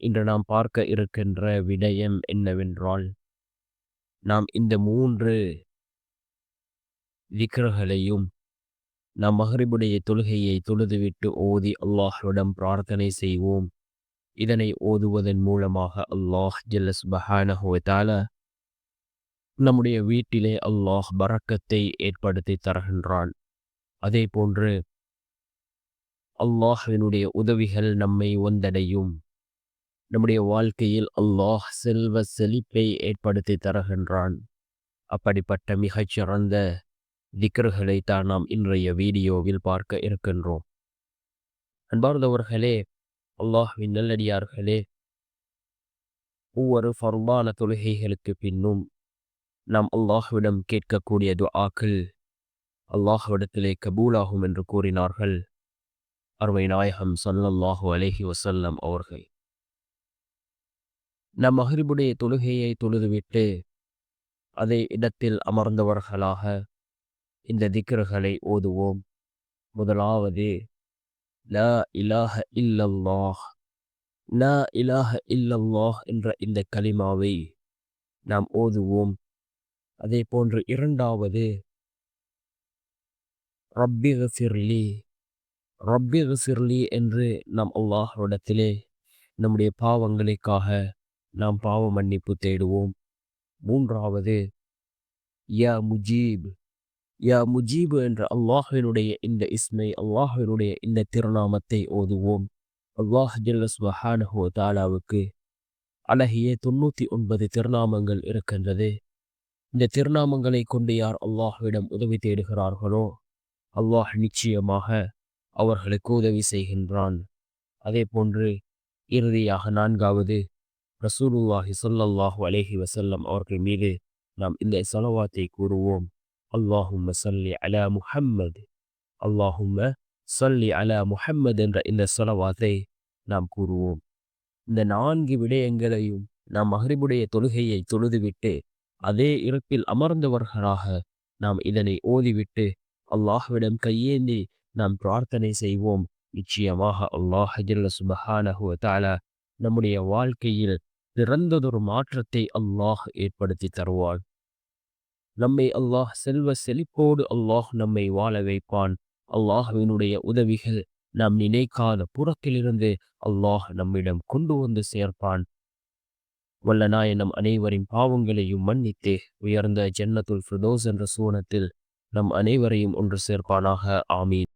இன்று நாம் பார்க்க இருக்கின்ற விடயம் என்னவென்றால் நாம் இந்த மூன்று விக்கிரகளையும் நாம் மஹரிபுடைய தொழுகையை தொழுதுவிட்டு ஓதி அல்லாஹ்விடம் பிரார்த்தனை செய்வோம். இதனை ஓதுவதன் மூலமாக அல்லாஹ் ஜல்லஸ் பஹானஹுவதால நம்முடைய வீட்டிலே அல்லாஹ் பறக்கத்தை ஏற்படுத்தி தருகின்றான். அதே போன்று அல்லாஹினுடைய உதவிகள் நம்மை வந்தடையும். நம்முடைய வாழ்க்கையில் அல்லாஹ் செல்வ செழிப்பை ஏற்படுத்தி தருகின்றான். அப்படிப்பட்ட மிகச்சிறந்த திக்ருகளை தான் நாம் இன்றைய வீடியோவில் பார்க்க இருக்கின்றோம். அன்பார்ந்தவர்களே அல்லாஹ்வின் நல்லடியார்களே ஒவ்வொரு ஃபர்பான தொழுகைகளுக்கு பின்னும் நாம் அல்லாஹ்விடம் கேட்கக்கூடிய துஆக்கள் அல்லாஹ்விடத்திலே கபூலாகும் என்று கூறினார்கள். அருமை நாயகம் சல்லல்லாஹு அலேஹி வசல்லம் அவர்கள். நம் மஹரிபுடைய தொழுகையை தொழுதுவிட்டு அதே இடத்தில் அமர்ந்தவர்களாக இந்த திக்ருகளை ஓதுவோம். முதலாவது ல இலாஹ இல்லல்லாஹ். லா இலாஹ இல்லல்லாஹ் என்ற இந்த கலிமாவை நாம் ஓதுவோம். அதே போன்று இரண்டாவது ரப்பி சிர்லி ரப்பி சிர்லி என்று நாம் அல்லாஹ்விடத்திலே நம்முடைய பாவங்களுக்காக நாம் பாவ மன்னிப்பு தேடுவோம். மூன்றாவது யா முஜீப். யா முஜீபு என்ற அல்லாஹினுடைய இந்த இஸ்மை அல்லாஹினுடைய இந்த திருநாமத்தை ஓதுவோம். அல்லாஹ் ஜல்லஸ்வஹானஹோ தாலாவுக்கு அழகிய தொண்ணூற்றி ஒன்பது திருநாமங்கள் இருக்கின்றது. இந்த திருநாமங்களை கொண்டு யார் அல்லாஹ்விடம் உதவி தேடுகிறார்களோ அல்லாஹ் நிச்சயமாக அவர்களுக்கு உதவி செய்கின்றான். அதே போன்று இறுதியாக நான்காவது ரசூலுல்லாஹி சொல்லல்லாஹு அலேஹி வசல்லம் அவர்கள் மீது நாம் இந்த சலவாத்தை கூறுவோம். அல்லாஹும் சல்லி அலா முஹம்மது. அல்லாஹும் சல்லி அலா முஹம்மது என்ற இந்த சலவாத்தை நாம் கூறுவோம். இந்த நான்கு விடயங்களையும் நாம் மஹரிபுடைய தொழுகையை தொழுதுவிட்டு அதே இருப்பில் அமர்ந்தவர்களாக நாம் இதனை ஓதிவிட்டு அல்லாஹ்விடம் கையேந்தி நாம் பிரார்த்தனை செய்வோம். நிச்சயமாக அல்லாஹ் சுபஹானஹு தாலா நம்முடைய வாழ்க்கையில் சிறந்ததொரு மாற்றத்தை அல்லாஹ் ஏற்படுத்தி தருவாள் நம்மை அல்லாஹ் செல்வ செழிப்போடு அல்லாஹ் நம்மை வாழ வைப்பான். அல்லாஹ்வினுடைய உதவிகள் நாம் நினைக்காத புறத்திலிருந்து அல்லாஹ் நம்மிடம் கொண்டு வந்து சேர்ப்பான். வல்ல நாயனம் அனைவரின் பாவங்களையும் மன்னித்து உயர்ந்த ஜன்னத்துல் ஃபிரதோஸ் என்ற சூனத்தில் நம் அனைவரையும் ஒன்று சேர்ப்பானாக. ஆமீன்.